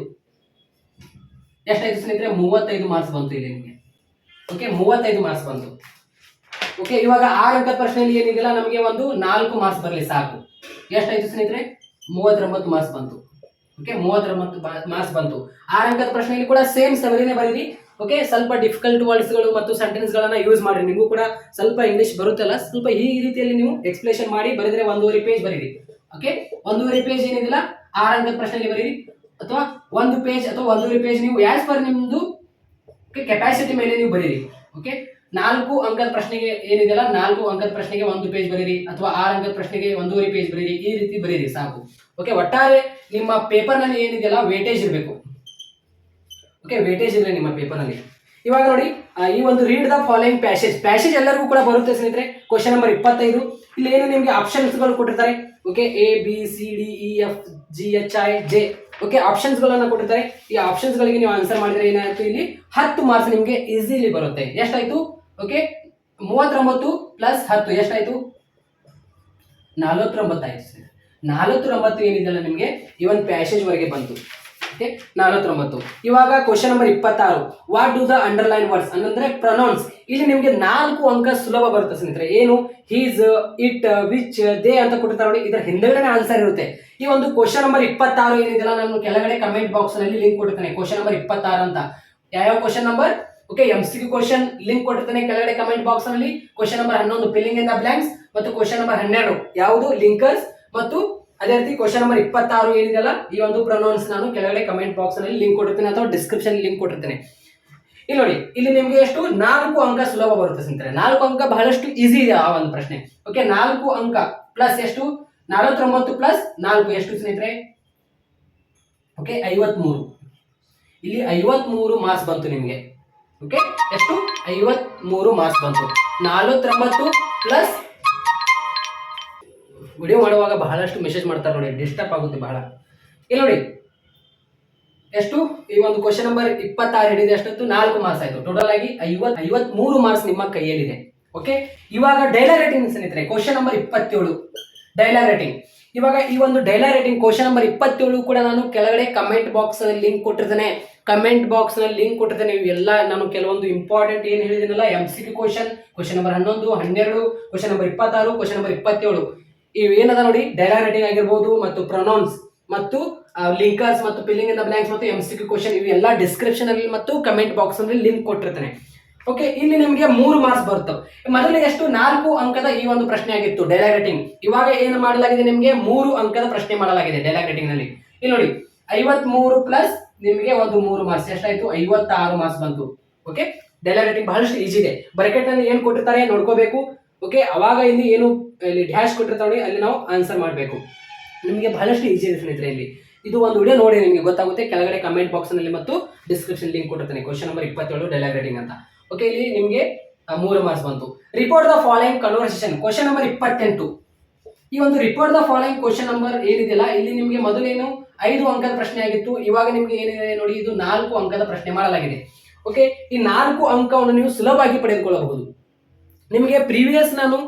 ಎಷ್ಟಾಯ್ತು ಸ್ನೇಹಿತರೆ ಮೂವತ್ತೈದು ಮಾರ್ಕ್ಸ್ ಬಂತು ಇಲ್ಲಿ ನಿಮಗೆ. ಓಕೆ ಮೂವತ್ತೈದು ಮಾರ್ಕ್ಸ್ ಬಂತು. ಓಕೆ ಇವಾಗ ಆರು ಅಂಕದ ಪ್ರಶ್ನೆಯಲ್ಲಿ ಏನಿದೆಯಲ್ಲ, ನಮಗೆ ಒಂದು ನಾಲ್ಕು ಮಾರ್ಕ್ಸ್ ಬರಲಿ ಸಾಕು. ಎಷ್ಟಾಯ್ತು ಸ್ನೇಹಿತರೆ ಮೂವತ್ತೊಂಬತ್ತು ಮಾರ್ಕ್ಸ್ ಬಂತು. ಓಕೆ ಮೂವತ್ತೊಂಬತ್ತು ಮಾರ್ಕ್ಸ್ ಬಂತು. ಆರು ಅಂಕದ ಪ್ರಶ್ನೆಯಲ್ಲಿ ಕೂಡ ಸೇಮ್ ಸಮರಿನೇ ಬರೀರಿ. ಓಕೆ ಸ್ವಲ್ಪ ಡಿಫಿಕಲ್ಟ್ ವರ್ಡ್ಸ್ಗಳು ಮತ್ತು ಸೆಂಟೆನ್ಸ್ಗಳನ್ನು ಯೂಸ್ ಮಾಡಿರಿ. ನಿಮಗೂ ಕೂಡ ಸ್ವಲ್ಪ ಇಂಗ್ಲಿಷ್ ಬರುತ್ತಲ್ಲ, ಸ್ವಲ್ಪ ಈ ರೀತಿಯಲ್ಲಿ ನೀವು ಎಕ್ಸ್ಪ್ಲೇಷನ್ ಮಾಡಿ ಬರೆದ್ರೆ ಒಂದೂವರೆ ಪೇಜ್ ಬರೀರಿ. ಓಕೆ ಒಂದೂವರೆ ಪೇಜ್ ಏನಿದಿಲ್ಲ ಆರು ಅಂಕದ ಪ್ರಶ್ನೆಯಲ್ಲಿ ಬರೀರಿ. ಅಥವಾ ಒಂದು ಪೇಜ್ ಅಥವಾ ಒಂದೂವರೆ ಪೇಜ್ ನೀವು ಆಸ್ ಪರ್ ನಿಮ್ದು ಕೆಪಾಸಿಟಿ ಮೇಲೆ ನೀವು ಬರೀರಿ ಓಕೆ ನಾಲ್ಕು ಅಂಕದ ಪ್ರಶ್ನೆಗೆ ಏನಿದೆಯಲ್ಲ, ನಾಲ್ಕು ಅಂಕದ ಪ್ರಶ್ನೆಗೆ ಒಂದು ಪೇಜ್ ಬರೀರಿ ಅಥವಾ ಆರು ಅಂಕದ ಪ್ರಶ್ನೆಗೆ ಒಂದೂವರೆ ಪೇಜ್ ಬರೀರಿ, ಈ ರೀತಿ ಬರೀರಿ ಸಾಕು ಓಕೆ ಒಟ್ಟಾರೆ ನಿಮ್ಮ ಪೇಪರ್ನಲ್ಲಿ ಏನಿದೆಯಲ್ಲ ವೇಟೇಜ್ ಇರಬೇಕು ಓಕೆ ವೇಟೇಜ್ ಇರಲಿ ನಿಮ್ಮ ಪೇಪರ್ನಲ್ಲಿ ಇವಾಗ ನೋಡಿ ಈ ಒಂದು read the following passage passage ಎಲ್ಲರಿಗೂ ಕೂಡ ಬರುತ್ತೆ ಸ್ನೇಹಿತರೆ ಕ್ವಶನ್ ನಂಬರ್ ಇಪ್ಪತ್ತೈದು. ಇಲ್ಲಿ ಏನು ನಿಮಗೆ ಆಪ್ಷನ್ಸ್ಗಳು ಕೊಟ್ಟಿರ್ತಾರೆ? Okay A B C D E F G H I J okay ಆಪ್ಷನ್ಸ್ಗಳನ್ನ ಕೊಟ್ಟಿರ್ತಾರೆ. ಈ ಆಪ್ಷನ್ಸ್ಗಳಿಗೆ ನೀವು ಆನ್ಸರ್ ಮಾಡಿದ್ರೆ ಏನಾಯ್ತು ಇಲ್ಲಿ? ಹತ್ತು ಮಾರ್ಕ್ಸ್ ನಿಮಗೆ ಈಸಿಲಿ ಬರುತ್ತೆ. ಎಷ್ಟಾಯ್ತು? ಓಕೆ ಮೂವತ್ತೊಂಬತ್ತು ಪ್ಲಸ್ ಹತ್ತು, ಎಷ್ಟಾಯ್ತು? ನಲವತ್ತೊಂಬತ್ತು ಆಯ್ತು ಸರ್ ನಲವತ್ತೊಂಬತ್ತು ಏನಿದೆಯಲ್ಲ ನಿಮಗೆ? ಇವನ್ ಪ್ಯಾಸೇಜ್ ವರೆಗೆ ಬಂತು. ಓಕೆ ನಲವತ್ತೊಂಬತ್ತು ಇವಾಗ ಕ್ವಶನ್ ನಂಬರ್ ಇಪ್ಪತ್ತಾರು. What do the underline words ಅಂದ್ರೆ ಪ್ರೊನೌನ್ಸ್ ಇಲ್ಲಿ ನಿಮಗೆ ನಾಲ್ಕು ಅಂಕ ಸುಲಭ ಬರುತ್ತೆ ಸ್ನೇಹಿತರೆ. ಏನು? ಹೀಸ್ ಇಟ್ ವಿಚ್ ದೇ ಅಂತ ಕೊಟ್ಟಿರ್ತಾರೆ ನೋಡಿ, ಇದರ ಹಿಂದೆಗಡೆ ಆನ್ಸರ್ ಇರುತ್ತೆ. ಈ ಒಂದು ಕ್ವಶನ್ ನಂಬರ್ ಇಪ್ಪತ್ತಾರು ಏನಿದೆಯಲ್ಲ, ನಾನು ಕೆಳಗಡೆ ಕಮೆಂಟ್ ಬಾಕ್ಸ್ನಲ್ಲಿ ಲಿಂಕ್ ಕೊಟ್ಟಿರ್ತೇನೆ. ಕ್ವಶನ್ ನಂಬರ್ ಇಪ್ಪತ್ತಾರು ಅಂತ. ಯಾವ್ಯಾವ question number okay M C question link ಕೊಟ್ಟಿರ್ತೇನೆ ಕೆಳಗಡೆ ಕಮೆಂಟ್ ಬಾಕ್ಸ್ನಲ್ಲಿ. ಕ್ವಶನ್ ನಂಬರ್ ಹನ್ನೊಂದು ಫಿಲ್ಲಿಂಗ್ ಇನ್ ದ ಬ್ಲಾಂಕ್ಸ್ ಮತ್ತು ಕ್ವಶನ್ ನಂಬರ್ ಹನ್ನೆರಡು. ಯಾವುದು? ಲಿಂಕರ್ಸ್ ಮತ್ತು ಅದೇ ರೀತಿ ಕ್ವಶನ್ ನಂಬರ್ ಇಪ್ಪತ್ತಾರು ಏನಿದೆಯಲ್ಲ, ಈ ಒಂದು ಪ್ರೊನೌನ್ಸ್ ನಾನು ಕೆಳಗಡೆ ಕಮೆಂಟ್ ಬಾಕ್ಸ್ನಲ್ಲಿ ಲಿಂಕ್ ಕೊಟ್ಟಿರ್ತೇನೆ ಅಥವಾ ಡಿಸ್ಕ್ರಿಪ್ಷನ್ ಲಿಂಕ್ ಕೊಟ್ಟಿರ್ತೇನೆ. ಇಲ್ಲಿ ನೋಡಿ, ಇಲ್ಲಿ ನಿಮಗೆ ಎಷ್ಟು? ನಾಲ್ಕು ಅಂಕ ಸುಲಭ ಬರುತ್ತೆ ಸ್ನೇಹಿತರೆ. ನಾಲ್ಕು ಅಂಕ ಬಹಳಷ್ಟು ಈಸಿ ಇದೆ ಆ ಒಂದು ಪ್ರಶ್ನೆ. ಓಕೆ ನಾಲ್ಕು ಅಂಕ ಪ್ಲಸ್ ಎಷ್ಟು? ನಲವತ್ತೊಂಬತ್ತು ಪ್ಲಸ್ ನಾಲ್ಕು ಎಷ್ಟು ಸ್ನೇಹಿತರೆ? ಓಕೆ ಐವತ್ಮೂರು. ಇಲ್ಲಿ ಐವತ್ಮೂರು ಮಾರ್ಕ್ಸ್ ಬಂತು ನಿಮಗೆ. ಓಕೆ ಎಷ್ಟು? ಐವತ್ಮೂರು ಮಾರ್ಕ್ಸ್ ಬಂತು. ನಲವತ್ತೊಂಬತ್ತು ಪ್ಲಸ್ ವಿಡಿಯೋ ಮಾಡುವಾಗ ಬಹಳಷ್ಟು ಮೆಸೇಜ್ ಮಾಡ್ತಾರೆ ನೋಡಿ ಡಿಸ್ಟರ್ಬ್ ಆಗುತ್ತೆ ಬಹಳ. ಇಲ್ಲಿ ನೋಡಿ, ಎಷ್ಟು? ಈ ಒಂದು ಕ್ವಶನ್ ನಂಬರ್ ಇಪ್ಪತ್ತಾರು ಹಿಡಿದು ಎಷ್ಟೊತ್ತು? ನಾಲ್ಕು ಮಾರ್ಕ್ಸ್ ಆಯಿತು. ಟೋಟಲ್ ಆಗಿ ಐವತ್ ಐವತ್ ಮೂರು ಮಾರ್ಕ್ಸ್ ನಿಮ್ಮ ಕೈಯಲ್ಲಿದೆ. ಓಕೆ ಇವಾಗ ಡೈಲಾಗ್ ರೇಟಿಂಗ್ ಸ್ನೇಹಿತರೆ ಕ್ವಶನ್ ನಂಬರ್ ಇಪ್ಪತ್ತೇಳು. ಡೈಲಾಗ್ ರೇಟಿಂಗ್ ಇವಾಗ ಈ ಒಂದು ಡೈಲಾಗ್ ರೇಟಿಂಗ್ ಕ್ವಶನ್ ನಂಬರ್ ಇಪ್ಪತ್ತೇಳು ಕೂಡ ನಾನು ಕೆಳಗಡೆ ಕಮೆಂಟ್ ಬಾಕ್ಸ್ ಲಿಂಕ್ ಕೊಟ್ಟಿರ್ತೇನೆ. ಕಮೆಂಟ್ ಬಾಕ್ಸ್ನಲ್ಲಿ ಲಿಂಕ್ ಕೊಟ್ಟಿರ್ತೇನೆ. ಇವೆಲ್ಲ ನಾನು ಕೆಲವೊಂದು ಇಂಪಾರ್ಟೆಂಟ್ ಏನು ಹೇಳಿದಿನಲ್ಲ M C question question number ಹನ್ನೊಂದು, ಹನ್ನೆರಡು ಕ್ವಶನ್ ನಂಬರ್ ಇಪ್ಪತ್ತಾರು ಕ್ವಶನ್ ನಂಬರ್ ಇಪ್ಪತ್ತೇಳು. ಏನದ ನೋಡಿ? ಡೈಲಾಗ್ ರೈಟಿಂಗ್ ಆಗಿರ್ಬೋದು ಮತ್ತು ಪ್ರೊನೌನ್ಸ್ ಮತ್ತು ಲಿಂಕರ್ಸ್ ಮತ್ತು ಫಿಲ್ಲಿಂಗ್ ಇನ್ ದ ಬ್ಲಾಂಕ್ಸ್ ಮತ್ತು ಎಂ ಸಿ ಕ್ವಶನ್ ಇವೆಲ್ಲ ಡಿಸ್ಕ್ರಿಪ್ಷನ್ ಅಲ್ಲಿ ಮತ್ತು ಕಮೆಂಟ್ ಬಾಕ್ಸ್ ಅಲ್ಲಿ ಲಿಂಕ್ ಕೊಟ್ಟಿರ್ತೇನೆ. ಓಕೆ ಇಲ್ಲಿ ನಿಮಗೆ ಮೂರು ಮಾರ್ಕ್ಸ್ ಬರ್ತವೆ. ಮೊದಲು ಎಷ್ಟು? ನಾಲ್ಕು ಅಂಕದ ಈ ಒಂದು ಪ್ರಶ್ನೆ ಆಗಿತ್ತು ಡೈಲಾಗ್ ರೈಟಿಂಗ್ ಇವಾಗ ಏನು ಮಾಡಲಾಗಿದೆ ನಿಮಗೆ? ಮೂರು ಅಂಕದ ಪ್ರಶ್ನೆ ಮಾಡಲಾಗಿದೆ ಡೈಲಾಗ್ ರೈಟಿಂಗ್ನಲ್ಲಿ. ಇಲ್ಲಿ ನೋಡಿ ಐವತ್ ಮೂರು ಪ್ಲಸ್ ನಿಮಗೆ ಒಂದು ಮೂರು ಮಾರ್ಕ್ಸ್ ಎಷ್ಟಾಯ್ತು? ಐವತ್ತಾರು ಮಾರ್ಕ್ಸ್ ಬಂತು. ಓಕೆ ಡೈಲಾಗ್ ರೈಟಿಂಗ್ ಬಹಳಷ್ಟು ಈಜಿ ಇದೆ. ಬ್ರಾಕೆಟ್ನಲ್ಲಿ ಏನ್ ಕೊಟ್ಟಿರ್ತಾರೆ? ನೋಡ್ಕೋಬೇಕು. ಓಕೆ ಅವಾಗ ಇಲ್ಲಿ ಏನು, ಇಲ್ಲಿ ಡ್ಯಾಶ್ ಕೊಟ್ಟಿರ್ತಾವೆ ಅಲ್ಲಿ ನಾವು ಆನ್ಸರ್ ಮಾಡಬೇಕು. ನಿಮಗೆ ಬಹಳಷ್ಟು ಈಸಿ ಇದೆ ಸ್ನೇಹಿತರೆ ಇಲ್ಲಿ. ಇದು ಒಂದು ವಿಡಿಯೋ ನೋಡಿ, ನಿಮಗೆ ಗೊತ್ತಾಗುತ್ತೆ. ಕೆಳಗಡೆ ಕಮೆಂಟ್ ಬಾಕ್ಸ್ನಲ್ಲಿ ಮತ್ತು ಡಿಸ್ಕ್ರಿಪ್ಷನ್ ಲಿಂಕ್ ಕೊಟ್ಟಿರ್ತಾನೆ. ಕ್ವಶನ್ ನಂಬರ್ ಇಪ್ಪತ್ತೇಳು ಡೈಲಾಗ್ ರೇಟಿಂಗ್ ಅಂತ. ಓಕೆ ಇಲ್ಲಿ ನಿಮಗೆ ಮೂರು ಮಾರ್ಕ್ಸ್ ಬಂತು. Report the following conversation question number ಇಪ್ಪತ್ತೆಂಟು. ಈ ಒಂದು report the following question number ಏನಿದೆಯಲ್ಲ, ಇಲ್ಲಿ ನಿಮಗೆ ಮೊದಲೇನು ಐದು ಅಂಕದ ಪ್ರಶ್ನೆ ಆಗಿತ್ತು. ಇವಾಗ ನಿಮಗೆ ಏನಿದೆ ನೋಡಿ, ಇದು ನಾಲ್ಕು ಅಂಕದ ಪ್ರಶ್ನೆ ಮಾಡಲಾಗಿದೆ. ಓಕೆ ಈ ನಾಲ್ಕು ಅಂಕವನ್ನು ನೀವು ಸುಲಭವಾಗಿ ಪಡೆದುಕೊಳ್ಳಬಹುದು. ನಿಮಗೆ ಪ್ರೀವಿಯಸ್ ನಾನು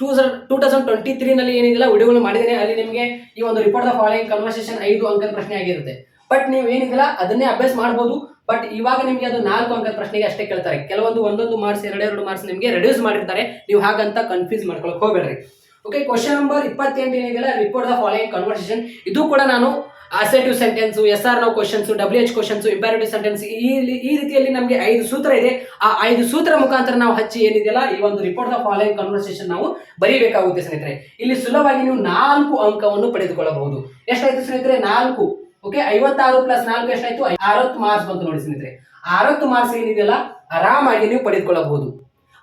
ಟೂ ಟೂ ತೌಸಂಡ್ ಟ್ವೆಂಟಿ ತ್ರೀನಲ್ಲಿ ಏನಿದೆಯಲ್ಲ ವಿಡಿಯೋಗಳು ಮಾಡಿದ್ದೇನೆ, ಅಲ್ಲಿ ನಿಮಗೆ ಈ ಒಂದು ರಿಪೋರ್ಟ್ ದ ಫಾಲೋಯಿಂಗ್ ಕನ್ವರ್ಸೇಷನ್ ಐದು ಅಂಕದ ಪ್ರಶ್ನೆ ಆಗಿರುತ್ತೆ. ಬಟ್ ನೀವು ಏನಿದಿಲ್ಲ ಅದನ್ನೇ ಅಭ್ಯಾಸ ಮಾಡ್ಬೋದು. ಬಟ್ ಇವಾಗ ನಿಮಗೆ ಅದು ನಾಲ್ಕು ಅಂಕದ ಪ್ರಶ್ನೆಗೆ ಅಷ್ಟೇ ಕೇಳ್ತಾರೆ. ಕೆಲವೊಂದು ಒಂದೊಂದು ಮಾರ್ಕ್ಸ್ ಎರಡೆರಡು ಮಾರ್ಕ್ಸ್ ನಿಮಗೆ ರೆಡ್ಯೂಸ್ ಮಾಡಿರ್ತಾರೆ. ನೀವು ಹಾಗಂತ ಕನ್ಫ್ಯೂಸ್ ಮಾಡ್ಕೊಳಕ್ ಹೋಗ್ಬೇಡ್ರಿ. ಓಕೆ ಕ್ವಶನ್ ನಂಬರ್ ಇಪ್ಪತ್ತೆಂಟು ಏನಿದೆಯಲ್ಲ ರಿಪೋರ್ಟ್ ದ ಫಾಲೋಯಿಂಗ್ ಕನ್ವರ್ಸೇಷನ್ ಇದು ಕೂಡ ನಾನು assertive sentence yes or no questions W H questions imperative sentence ಈ ಈ ರೀತಿಯಲ್ಲಿ ನಮಗೆ ಐದು ಸೂತ್ರ ಇದೆ. ಆ ಐದು ಸೂತ್ರ ಮುಖಾಂತರ ನಾವು ಹಚ್ಚಿ ಏನಿದೆಯಲ್ಲ, ಈ ಒಂದು ರಿಪೋರ್ಟ್ ದ ಫಾಲೋಯಿಂಗ್ ಕನ್ವರ್ಸೇಷನ್ ನಾವು ಬರೀಬೇಕಾಗುತ್ತೆ ಸ್ನೇಹಿತರೆ. ಇಲ್ಲಿ ಸುಲಭವಾಗಿ ನೀವು ನಾಲ್ಕು ಅಂಕವನ್ನು ಪಡೆದುಕೊಳ್ಳಬಹುದು. ಎಷ್ಟಾಯ್ತು ಸ್ನೇಹಿತರೆ? ನಾಲ್ಕು. ಓಕೆ ಐವತ್ತಾರು ಪ್ಲಸ್ ನಾಲ್ಕು ಎಷ್ಟಾಯ್ತು? ಅರವತ್ತು ಮಾರ್ಕ್ಸ್ ಬಂತು ನೋಡಿ ಸ್ನೇಹಿತರೆ. ಅರವತ್ತು ಮಾರ್ಕ್ಸ್ ಏನಿದೆಯಲ್ಲ, ಆರಾಮಾಗಿ ನೀವು ಪಡೆದುಕೊಳ್ಳಬಹುದು.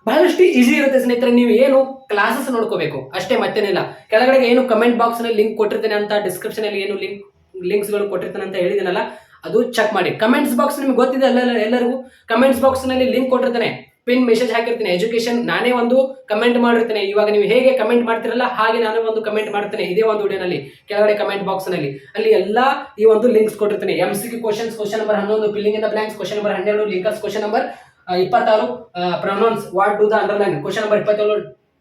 ಬಹಳಷ್ಟು ಈಸಿ ಇರುತ್ತೆ ಸ್ನೇಹಿತರೆ. ನೀವು ಏನು ಕ್ಲಾಸಸ್ ನೋಡ್ಕೋಬೇಕು. ಅಷ್ಟೇ ಮತ್ತೇನಿಲ್ಲ. ಕೆಳಗಡೆ ಏನು ಕಮೆಂಟ್ ಬಾಕ್ಸ್ನಲ್ಲಿ ಲಿಂಕ್ ಕೊಟ್ಟಿರ್ತೇನೆ ಅಂತ ಡಿಸ್ಕ್ರಿಪ್ಷನ್ ಅಲ್ಲಿ ಏನು ಲಿಂಕ್ ಲಿಂಕ್ಸ್ಗಳು ಕೊಟ್ಟಿರ್ತಾನೆ ಅಂತ ಹೇಳಿದ್ದೀನಲ್ಲ ಅದು ಚೆಕ್ ಮಾಡಿ. ಕಮೆಂಟ್ಸ್ ಬಾಕ್ಸ್ ನಿಮ್ಗೆ ಗೊತ್ತಿದೆ ಅಲ್ಲ ಎಲ್ಲರಿಗೂ? ಕಮೆಂಟ್ಸ್ ಬಾಕ್ಸ್ನಲ್ಲಿ ಲಿಂಕ್ ಕೊಟ್ಟಿರ್ತಾನೆ. ಪಿನ್ ಮೆಸೇಜ್ ಹಾಕಿರ್ತೀನಿ. ಎಜುಕೇಶನ್ ನಾನೇ ಒಂದು ಕಮೆಂಟ್ ಮಾಡಿರ್ತೇನೆ. ಇವಾಗ ನೀವು ಹೇಗೆ ಕಮೆಂಟ್ ಮಾಡ್ತಿರಲ್ಲ, ಹಾಗೆ ನಾನು ಒಂದು ಕಮೆಂಟ್ ಮಾಡ್ತೇನೆ. ಇದೇ ಒಂದು ವಿಡಿಯೋನಲ್ಲಿ, ಕೆಳಗಡೆ ಕಮೆಂಟ್ ಬಾಕ್ಸ್ನಲ್ಲಿ. ಅಲ್ಲಿ ಎಲ್ಲ ಈ ಒಂದು links ಕೊಟ್ಟಿರ್ತೇನೆ. M C questions question number ಹನ್ನೊಂದು filling in the blanks question number ಹನ್ನೆರಡು ಲಿಂಕರ್ಸ್ ಕ್ವಶನ್ ನಂಬರ್ ಇಪ್ಪತ್ತಾರು pronouns what do the underline question number ಇಪ್ಪತ್ತೇಳು,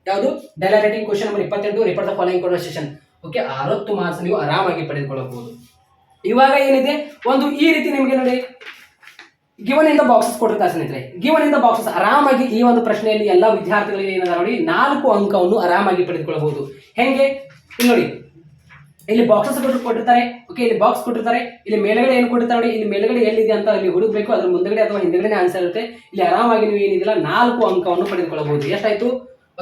ಯಾವುದು? ಡೈಲರೇಟಿಂಗ್ ಕ್ವಶನ್ ನಂಬರ್ ಇಪ್ಪತ್ತೆಂಟು report the following conversation okay ಅರವತ್ತು ಮಾರ್ಕ್ಸ್ ನೀವು ಆರಾಮಾಗಿ ಪಡೆದುಕೊಳ್ಳಬಹುದು. ಇವಾಗ ಏನಿದೆ? ಒಂದು ಈ ರೀತಿ ನಿಮಗೆ ನೋಡಿ. ಗಿವನ್ ಇಂದ ಬಾಕ್ಸಸ್ ಕೊಟ್ಟಿರ್ತಾರೆ ಸ್ನೇಹಿತರೆ. ಗಿವನ್ ಇಂದ ಬಾಕ್ಸಸ್ ಆರಾಮಾಗಿ ಈ ಒಂದು ಪ್ರಶ್ನೆಯಲ್ಲಿ ಎಲ್ಲ ವಿದ್ಯಾರ್ಥಿಗಳಿಗೆ ಏನಾದ್ರೂ ನೋಡಿ, ನಾಲ್ಕು ಅಂಕವನ್ನು ಆರಾಮಾಗಿ ಪಡೆದುಕೊಳ್ಳಬಹುದು. ಹೆಂಗೆ? ನೋಡಿ. ಇಲ್ಲಿ ಬಾಕ್ಸಸ್ ಕೊಟ್ಟು ಕೊಟ್ಟಿರ್ತಾರೆ. ಓಕೆ ಇಲ್ಲಿ ಬಾಕ್ಸ್ ಕೊಟ್ಟಿರ್ತಾರೆ. ಇಲ್ಲಿ ಮೇಲ್ಗಡೆ ಏನು ಕೊಟ್ಟಿರ್ತಾರೆ ನೋಡಿ, ಇಲ್ಲಿ ಮೇಲ್ಗಡೆ ಎಲ್ಲಿದೆ ಅಂತ ಅಲ್ಲಿ ಹುಡುಕ್ಬೇಕು. ಅದ್ರ ಮುಂದಗಡೆ ಅಥವಾ ಹಿಂದಗಡೆ ಆನ್ಸರ್ ಇರುತ್ತೆ. ಇಲ್ಲಿ ಆರಾಮಾಗಿ ನೀವು ಏನಿದಿಲ್ಲ ನಾಲ್ಕು ಅಂಕವನ್ನು ಪಡೆದುಕೊಳ್ಳಬಹುದು. ಎಷ್ಟಾಯ್ತು?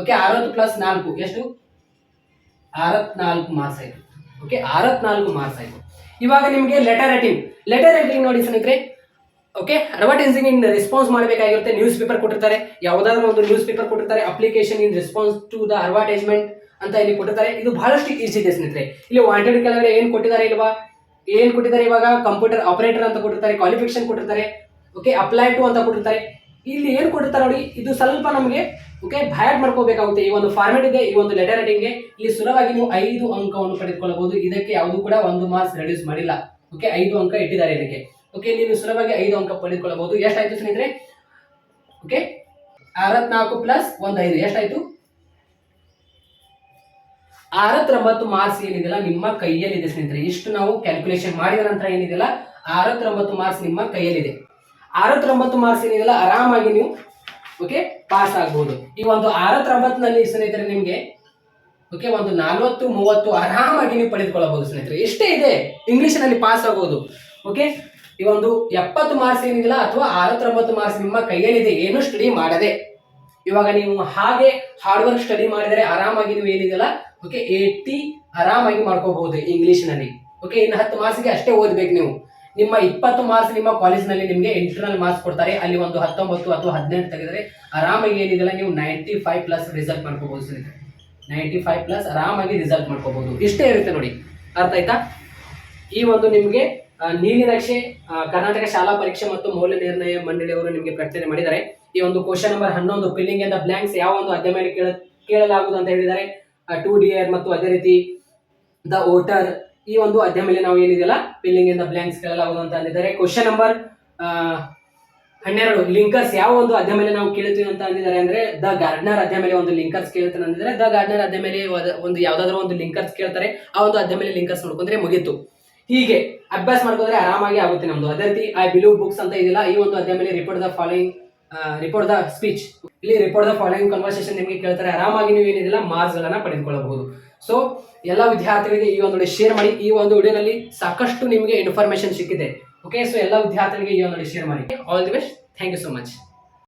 ಓಕೆ ಅರವತ್ತು ಪ್ಲಸ್ ನಾಲ್ಕು. ಎಷ್ಟು? ಅರವತ್ನಾಲ್ಕು ಮಾರ್ಕ್ಸ್ ಆಯ್ತು. ಓಕೆ ಅರವತ್ನಾಲ್ಕು ಮಾರ್ಕ್ಸ್ ಆಯ್ತು. ಇವಾಗ ನಿಮಗೆ ಲೆಟರ್ ರೈಟಿಂಗ್ ಲೆಟರ್ ರೈಟಿಂಗ್ ನೋಡಿ ಸ್ನೇಹಿತರೆ. ಓಕೆ ಅಡ್ವರ್ಟೈಸಿಂಗ್ ಇನ್ ರೆಸ್ಪಾನ್ಸ್ ಮಾಡಬೇಕಾಗಿರುತ್ತೆ? ನ್ಯೂಸ್ ಪೇಪರ್ ಕೊಟ್ಟಿರ್ತಾರೆ. ಯಾವುದಾದ್ರೂ ಒಂದು ನ್ಯೂಸ್ ಪೇಪರ್ ಕೊಟ್ಟಿರ್ತಾರೆ. Application in response to the advertisement ಅಂತ ಇಲ್ಲಿ ಕೊಟ್ಟಿರ್ತಾರೆ. ಇದು ಬಹಳಷ್ಟು ಈಸಿ ಇದೆ ಸ್ನೇಹಿತರೆ. ಇಲ್ಲಿ ವಾಂಟೆಡ್ ಕೆಳಗಡೆ ಏನು ಕೊಟ್ಟಿದ್ದಾರೆ ಇಲ್ವಾ? ಏನು ಕೊಟ್ಟಿದ್ದಾರೆ ಇವಾಗ? ಕಂಪ್ಯೂಟರ್ ಆಪರೇಟರ್ ಅಂತ ಕೊಟ್ಟಿರ್ತಾರೆ. ಕ್ವಾಲಿಫಿಕೇಶನ್ ಕೊಟ್ಟಿರ್ತಾರೆ. ಓಕೆ ಅಪ್ಲೈ ಟು ಅಂತ ಕೊಟ್ಟಿರ್ತಾರೆ. ಇಲ್ಲಿ ಏನು ಕೊಡ್ತಾರೆ ನೋಡಿ, ಇದು ಸ್ವಲ್ಪ ನಮಗೆ ಓಕೆ ಭಯ ಮಾಡ್ಕೋಬೇಕಾಗುತ್ತೆ. ಈ ಒಂದು ಫಾರ್ಮೆಟ್ ಇದೆ, ಈ ಒಂದು ಲೆಟರ್ ರೈಟಿಂಗ್ಗೆ ಇಲ್ಲಿ ಸುಲಭವಾಗಿ ನೀವು ಐದು ಅಂಕವನ್ನು ಪಡೆದುಕೊಳ್ಳಬಹುದು. ಇದಕ್ಕೆ ಯಾವುದು ಕೂಡ ಒಂದು ಮಾರ್ಕ್ಸ್ ರೆಡ್ಯೂಸ್ ಮಾಡಿಲ್ಲ. ಓಕೆ ಐದು ಅಂಕ ಇಟ್ಟಿದ್ದಾರೆ ಇದಕ್ಕೆ. ಓಕೆ ನೀವು ಸುಲಭವಾಗಿ ಐದು ಅಂಕ ಪಡೆದುಕೊಳ್ಳಬಹುದು. ಎಷ್ಟಾಯ್ತು ಸ್ನೇಹಿತರೆ? ಓಕೆ ಅರವತ್ನಾಲ್ಕು ಪ್ಲಸ್ ಒಂದು ಐದು ಎಷ್ಟಾಯ್ತು? ಅರವತ್ತೊಂಬತ್ತು ಮಾರ್ಕ್ಸ್ ಏನಿದೆಯಲ್ಲ, ನಿಮ್ಮ ಕೈಯಲ್ಲಿದೆ ಸ್ನೇಹಿತರೆ. ಇಷ್ಟು ನಾವು ಕ್ಯಾಲ್ಕುಲೇಷನ್ ಮಾಡಿದ ನಂತರ ಏನಿದೆಯಲ್ಲ, ಅರವತ್ತೊಂಬತ್ತು ಮಾರ್ಕ್ಸ್ ನಿಮ್ಮ ಕೈಯಲ್ಲಿದೆ. ಅರವತ್ತೊಂಬತ್ತು ಮಾರ್ಕ್ಸ್ ಏನಿದೆಯಲ್ಲ, ಆರಾಮಾಗಿ ನೀವು ಓಕೆ ಪಾಸ್ ಆಗ್ಬೋದು. ಈ ಒಂದು ಅರವತ್ತೊಂಬತ್ತಿನಲ್ಲಿ ಸ್ನೇಹಿತರೆ ನಿಮಗೆ ಓಕೆ ಒಂದು ನಲ್ವತ್ತು, ಮೂವತ್ತು ಆರಾಮಾಗಿ ನೀವು ಪಡೆದುಕೊಳ್ಳಬಹುದು ಸ್ನೇಹಿತರೆ. ಎಷ್ಟೇ ಇದೆ ಇಂಗ್ಲೀಷ್ನಲ್ಲಿ ಪಾಸ್ ಆಗೋದು ಓಕೆ ಈ ಒಂದು ಎಪ್ಪತ್ತು ಮಾರ್ಕ್ಸ್ ಏನಿದೆಯಲ್ಲ, ಅಥವಾ ಅರವತ್ತೊಂಬತ್ತು ಮಾರ್ಕ್ಸ್ ನಿಮ್ಮ ಕೈಯಲ್ಲಿದೆ, ಏನು ಸ್ಟಡಿ ಮಾಡದೆ. ಇವಾಗ ನೀವು ಹಾಗೆ ಹಾರ್ಡ್ ವರ್ಕ್ ಸ್ಟಡಿ ಮಾಡಿದರೆ ಆರಾಮಾಗಿ ನೀವು ಏನಿದೆಯಲ್ಲ ಓಕೆ ಏಯ್ಟಿ ಆರಾಮಾಗಿ ಮಾಡ್ಕೋಬಹುದು ಇಂಗ್ಲೀಷ್ನಲ್ಲಿ ಓಕೆ ಇನ್ನು ಹತ್ತು ಮಾರ್ಕ್ಸ್ಗೆ ಅಷ್ಟೇ ಓದ್ಬೇಕು ನೀವು. ನಿಮ್ಮ ಇಪ್ಪತ್ತು ಮಾರ್ಕ್ಸ್ ನಿಮ್ಮ ಕಾಲೇಜ್ನಲ್ಲಿ ನಿಮಗೆ ಇಂಟರ್ನಲ್ ಮಾರ್ಕ್ಸ್ ಕೊಡ್ತಾರೆ. ಅಲ್ಲಿ ಒಂದು ಹತ್ತೊಂಬತ್ತು ಅಥವಾ ಹದಿನೆಂಟು ತೆಗೆದರೆ ಆರಾಮಾಗಿ ಏನಿದೆಲ್ಲ ನೀವು ನೈಂಟಿ ಫೈವ್ ಪ್ಲಸ್ ರಿಸಲ್ಟ್ ಮಾಡ್ಕೋಬಹುದು ಸ್ನೇಹಿತರೆ ನೈಂಟಿ ಫೈವ್ ಪ್ಲಸ್ ಆರಾಮಾಗಿ ರಿಸಲ್ಟ್ ಮಾಡ್ಕೋಬಹುದು ಇಷ್ಟೇ ಇರುತ್ತೆ ನೋಡಿ. ಅರ್ಥ ಆಯ್ತಾ? ಈ ಒಂದು ನಿಮಗೆ ನೀಲಿ ನಕ್ಷೆ ಕರ್ನಾಟಕ ಶಾಲಾ ಪರೀಕ್ಷೆ ಮತ್ತು ಮೌಲ್ಯ ನಿರ್ಣಯ ಮಂಡಳಿಯವರು ನಿಮಗೆ ಪ್ರಕಟಣೆ ಮಾಡಿದ್ದಾರೆ. ಈ ಒಂದು ಕ್ವಶನ್ ನಂಬರ್ ಹನ್ನೊಂದು ಫಿಲ್ಲಿಂಗ್ ಎಂದ ಬ್ಲಾಂಕ್ಸ್ ಯಾವ ಒಂದು ಅಧ್ಯಯನ ಕೇಳ, ಕೇಳಲಾಗುವುದು ಅಂತ ಹೇಳಿದ್ದಾರೆ. ಟೂ ಡಿಯರ್ ಮತ್ತು ಅದೇ ರೀತಿ ದ ವೋಟರ್ ಈ ಒಂದು ಅಧ್ಯಮೇಲೆ ನಾವು ಏನಿದೆಯಲ್ಲ? ಫಿಲ್ಲಿಂಗ್ ಇಂದ ಬ್ಲಾಂಕ್ಸ್ ಕೇಳಲಾಗುವುದು ಅಂತ ಅಂದಿದ್ದಾರೆ. ಕ್ವಶನ್ ನಂಬರ್ ಹನ್ನೆರಡು. ಲಿಂಕರ್ಸ್ ಯಾವ ಒಂದು ಅಧ್ಯಮೇಲೆ ನಾವು ಕೇಳ್ತೀವಿ ಅಂತ ಅಂದಿದ್ದಾರೆ ಅಂದ್ರೆ ದ ಗಾರ್ಡ್ನರ್ ಅಧ್ಯಮೇಲೆ ಒಂದು ಲಿಂಕರ್ಸ್ ಕೇಳ್ತಾನೆ ಅಂದಿದ್ದಾರೆ. ದ ಗಾರ್ಡ್ನರ್ ಅಧ್ಯಮೇಲೆ ಒಂದು ಯಾವ್ದಾದ್ರು ಒಂದು ಲಿಂಕರ್ಸ್ ಕೇಳ್ತಾರೆ. ಆ ಒಂದು ಅಧ್ಯಮೇಲೆ ಲಿಂಕರ್ಸ್ ನೋಡ್ಕೊಂಡ್ರೆ ಮುಗಿತು. ಹೀಗೆ, ಅಭ್ಯಾಸ ಮಾಡ್ಕೊಂಡ್ರೆ ಆರಾಮಾಗಿ ಆಗುತ್ತೆ ನಮ್ದು. ಅದೇ ರೀತಿ ಐ ಬಿಲೀವ್ ಬುಕ್ಸ್ ಅಂತ ಇದೆಯಲ್ಲ, ಈ ಒಂದು ಅಧ್ಯಮೇಲೆ report the following report the speech ಇಲ್ಲಿ ರಿಪೋರ್ಟ್ ದ ಫಾಲೋಯಿಂಗ್ ಕನ್ವರ್ಸೇಷನ್ ನಿಮಗೆ ಕೇಳ್ತಾರೆ. ಆರಾಮಾಗಿ ನೀವು ಏನಿದೆಯಲ್ಲ ಮಾರ್ಕ್ಸ್ ಗಳನ್ನ ಪಡೆದುಕೊಳ್ಳಬಹುದು. ಸೊ ಎಲ್ಲ ವಿದ್ಯಾರ್ಥಿಗಳಿಗೆ ಈ ಒಂದು ಶೇರ್ ಮಾಡಿ. ಈ ಒಂದು ವಿಡಿಯೋನಲ್ಲಿ ಸಾಕಷ್ಟು ನಿಮಗೆ ಇನ್ಫಾರ್ಮೇಶನ್ ಸಿಕ್ಕಿದೆ. ಓಕೆ ಸೊ ಎಲ್ಲ ವಿದ್ಯಾರ್ಥಿಗಳಿಗೆ ಈ ಒಂದು ಶೇರ್ ಮಾಡಿ. All the best thank you so much